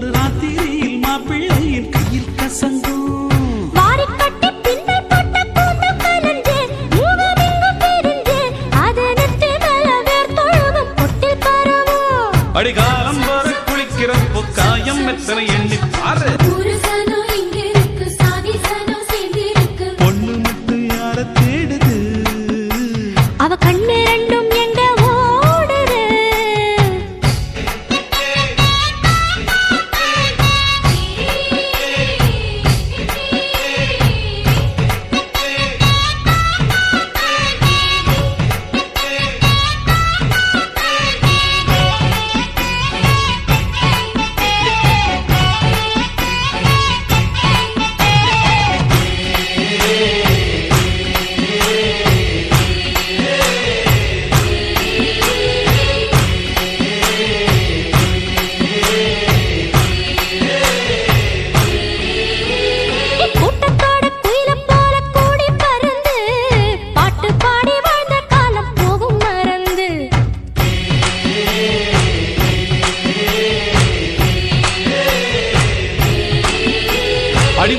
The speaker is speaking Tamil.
ஒரு ராத்திரியில் மாப்பிள்ளையின் கையில் கசங்கும். அடி